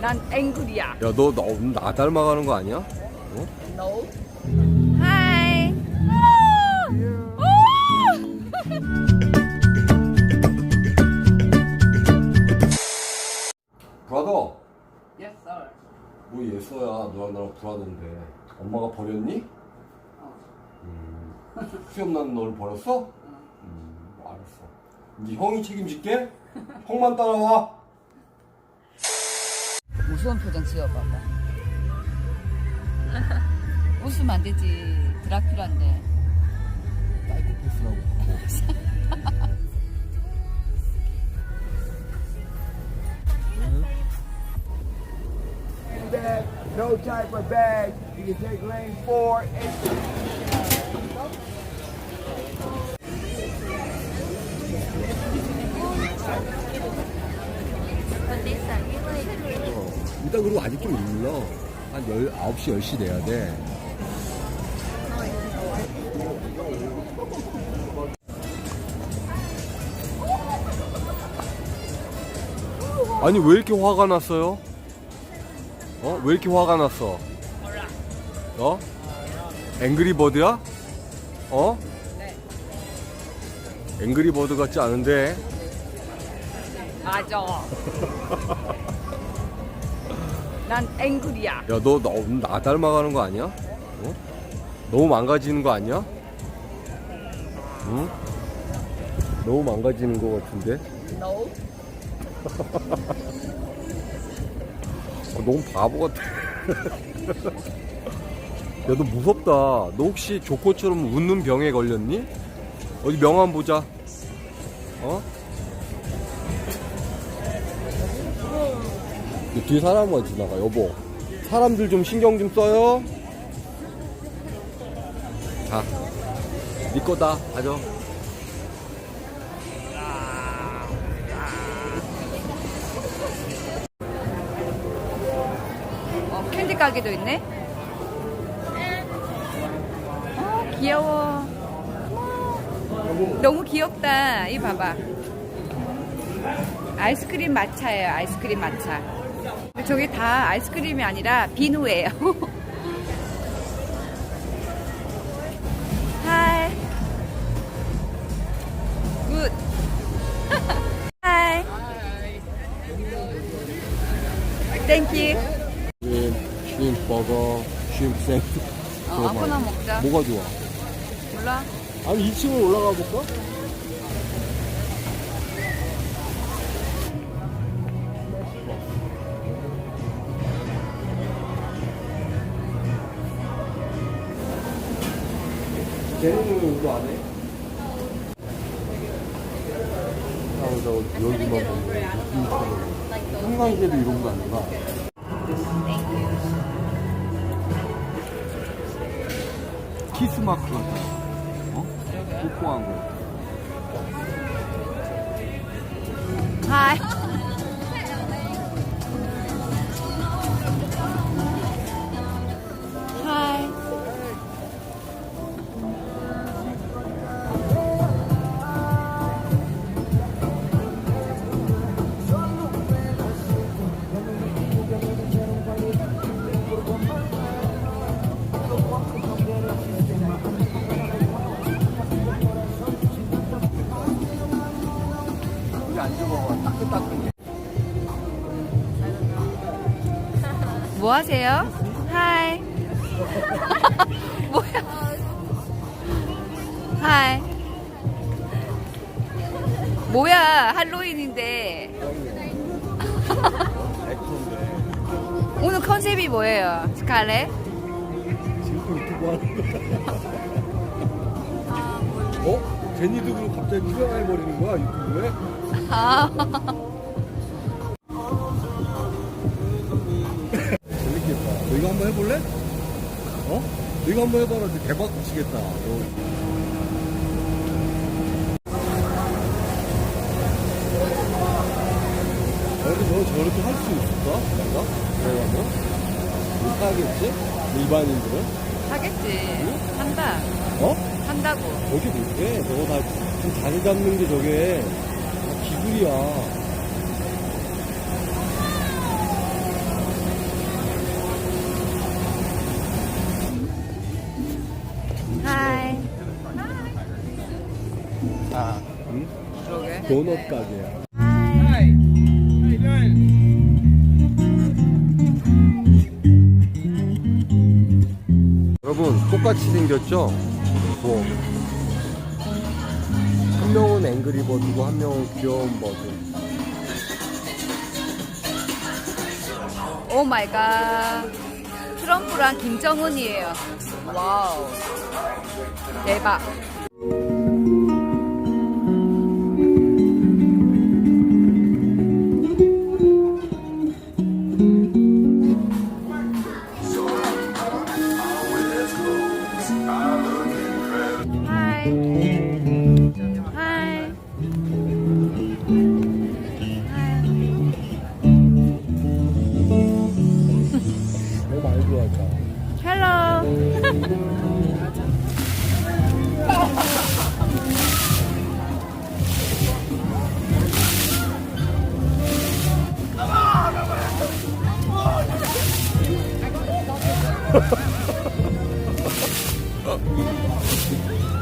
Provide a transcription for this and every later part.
난 앵글이야. 야, 너 너무 나 닮아가는 거 아니야? 어? No. 하이. 브라더, Yes, sir. 뭐 예서야 너랑 나랑 브라더인데 엄마가 버렸니? 어. 음, 수염 난 너를 버렸어? 음, 알았어. 이제 형이 책임질게. 형만 따라와. 무서운 표정 지어봐봐. 웃으면 안 되지. 드라큘라인데. 사이코패스라고. bag, no type of bag. You can take lane four, eight. 일단 그리고 아직 좀 일러. 한 10, 9시, 10시 돼야 돼. 아니 왜 이렇게 화가 났어요? 어? 왜 이렇게 화가 났어? 어? 앵그리 버드야? 어? 네. 앵그리 버드 같지 않은데 맞아. 난 앵글이야. 야, 너 너무 나 닮아가는 거 아니야? 어? 너무 망가지는 거 아니야? 응? 너무 망가지는 거 같은데? No. 어, 너무 바보 같아. 야, 너 무섭다. 너 혹시 조코처럼 웃는 병에 걸렸니? 어디 명함 보자. 어? 뒤에 사람만 지나가, 여보. 사람들 좀 신경 좀 써요. 자, 네 거다. 가져. 어, 캔디 가게도 있네. 어, 귀여워. 너무 귀엽다. 이 봐봐. 아이스크림 마차예요. 아이스크림 마차. 저게 다 아이스크림이 아니라 비누예요. 하이. 굿. 하이. 땡큐. 쉼, 쉼 버거, 쉼 샌드. 어, 아무나 먹자. 뭐가 좋아? 몰라? 아니 2층으로 올라가 볼까? 이거 안 해? 아, 저 여기만 보면 한강에도 이런 거 아닌가? 키스 마크 같아. 어? 뽀뽀한 거. 하 뭐 하세요? 하이. 뭐야? 하이. 뭐야? 할로윈인데. 오늘 컨셉이 뭐예요? 스칼렛? 지금 유튜브 하는 거야. 어? 제니도 그럼 갑자기 출연해버리는 거야, 유튜브에? 아. 이거 한번 해봐라. 너 대박. 너. 아니, 너 저렇게 할 수 있을까? 내가? 내가 못하겠지? 일반인들은? 하겠지. 한다. 어? 한다고. 저게 못해. 저거 다, 지금 자리 잡는 게 저게 다 기술이야. 도넛 가게야. 여러분 똑같이 생겼죠? 뭐. 한 명은 앵그리 버드고 한 명은 귀여운 버드. 오 마이 갓. 트럼프랑 김정은이에요. 와우. 대박. 하이. 하이. 많이 들어왔다. 헬로.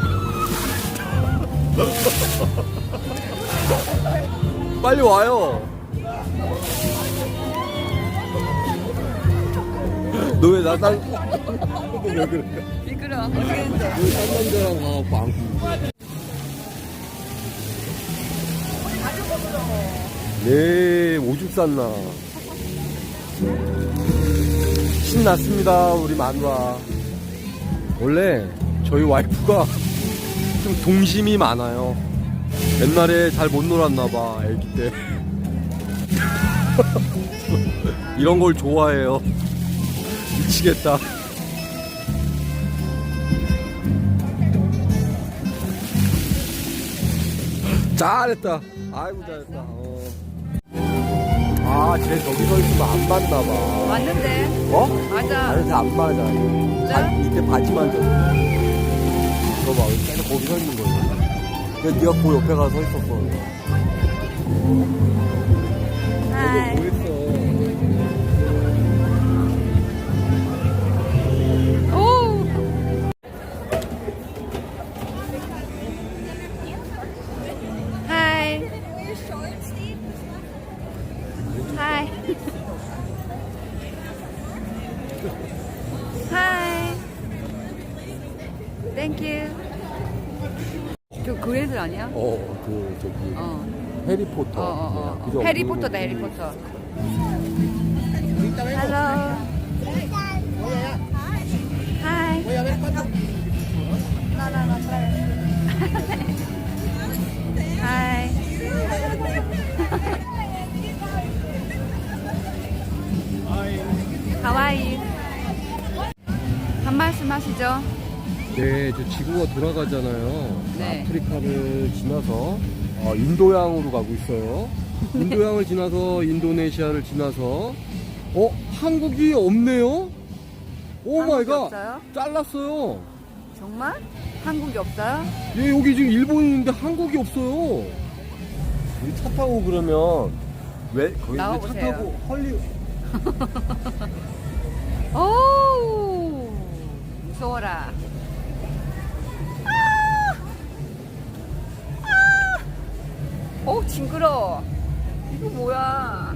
빨리 와요. 너 왜 나랑 왜 그래? 미끄러. 어떻게 했는데? 딴 남자랑 가갖고 안고. 네, 오죽 쌌나. 신났습니다, 우리. 원래 저희 와이프가 좀 동심이 많아요. 옛날에 잘 못 놀았나봐, 애기 때. 이런 걸 좋아해요. 미치겠다. 잘했다. 아이고 잘했다. 어. 아, 쟤 저기 서 있으면 안 맞나봐. 맞는데? 어? 맞아. 아니, 쟤안 맞아. 바, 밑에 바지만 졌어. 이거 봐, 계속 거기 서 있는 거야. 근데 네가 그 옆에 가서 서 있었어. 하이. 뭐 땡큐. 저그 애들 아니야? 어, 그, 저기, 어. 해리포터. 어, 어, 어. 그죠? 해리포터다, 해리포터. 헬로. 하이. 하이. 하와이. 한 말씀 하시죠. 네, 저 지구가 돌아가잖아요. 네. 아프리카를 지나서 어, 인도양으로 가고 있어요. 인도양을 지나서 인도네시아를 지나서 어 한국이 없네요. 오 마이 한국이 갓. 없어요? 잘랐어요. 정말? 한국이 없어요? 얘 여기 지금 일본인데 한국이 없어요. 우리 차 타고 그러면 왜 거기 차 나와보세요. 타고 헐리 오 무서워라. 아! 오 징그러. 이거 뭐야?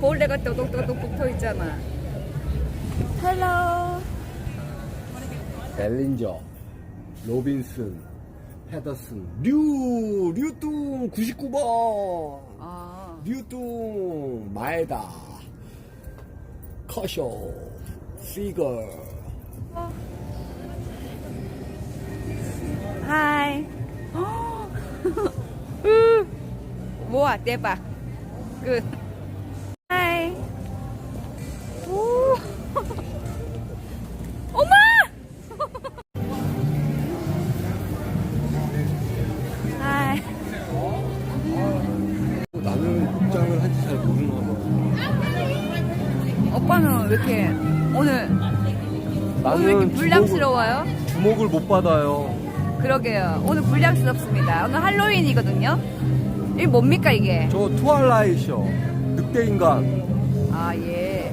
벌레가 또독또독 붙어 있잖아. 헬로. 벨린저, 로빈슨, 헤더슨, 류, 류뚱 99번. 아 류뚱, 마에다, 커쇼, 피거. 하이. 으. 우와 대박. 끝. 하이. 오. 엄마. 하이. 나는 복장을 한지 잘 모르나 봐. 오빠는 왜 이렇게 오늘 오늘 왜 이렇게 불량스러워요? 주목을 못 받아요. 그러게요. 오늘 불량스럽습니다. 오늘 할로윈이거든요. 이게 뭡니까 이게? 저 트와일라이트요. 늑대인간. 아 예.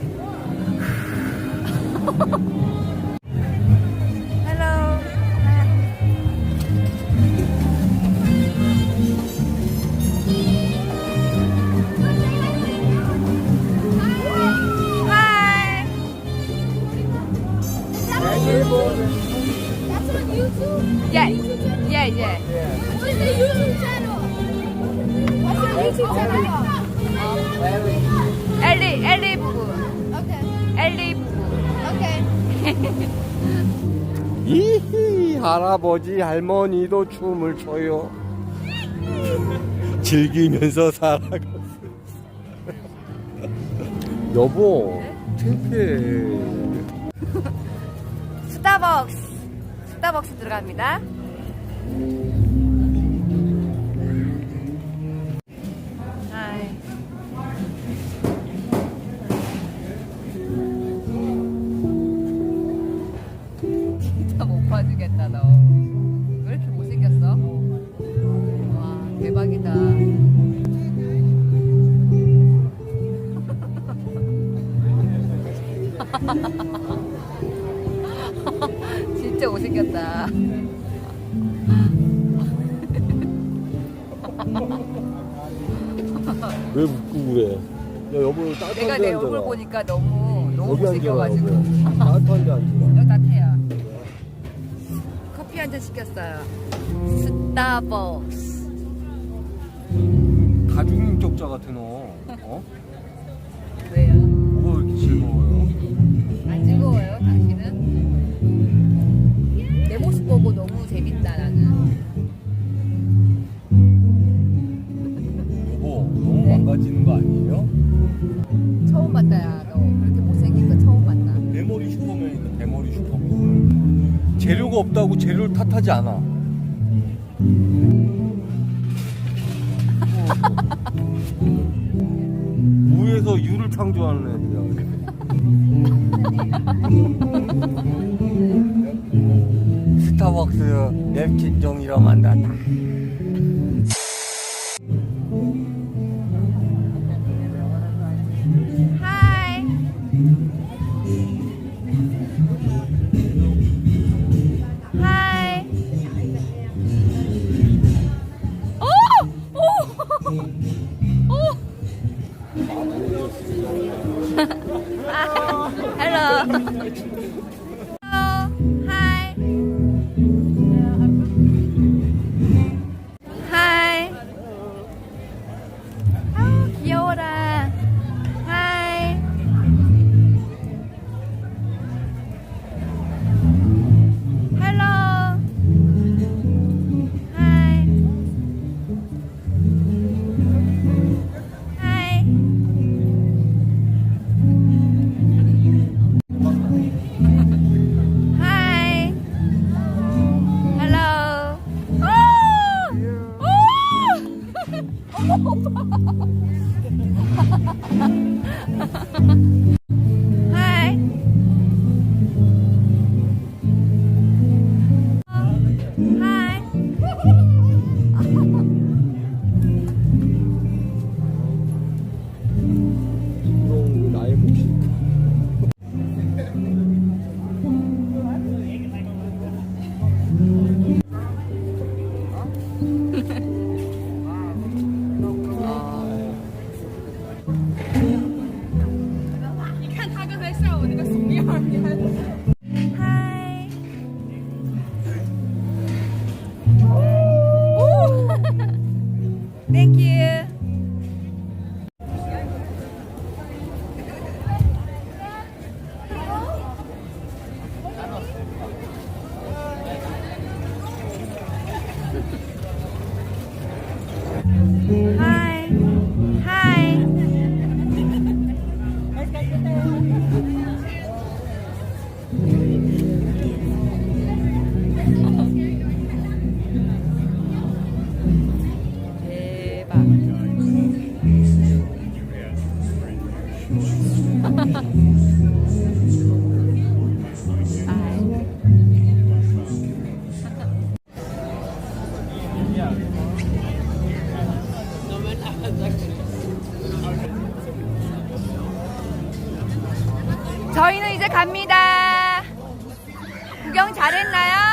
할아버지 할머니도 춤을 춰요. 즐기면서 살아가. 여보, 창피해. 스타벅스. 스타벅스 들어갑니다. 봐주겠다 너. 왜 이렇게 못생겼어? 와 대박이다. 진짜 못생겼다. 왜 웃고 그래? 야, 여보, 따뜻한 내가 데내 앉아라. 얼굴 보니까 너무 너무 여기 앉아라, 못생겨가지고. 여보. 따뜻한 데. 커피 한잔 시켰어요. 스타벅스. 다중인격자 같아, 너. 어? 왜요? 뭐가 이렇게 즐거워요? 안 즐거워요, 당신은? 내 모습 보고 너무 재밌다, 나는. 없다고 재료를 탓하지 않아. 무에서 유를 창조하는 애들이야. 스타벅스 냅킨 종이로 만났다. Current নায়া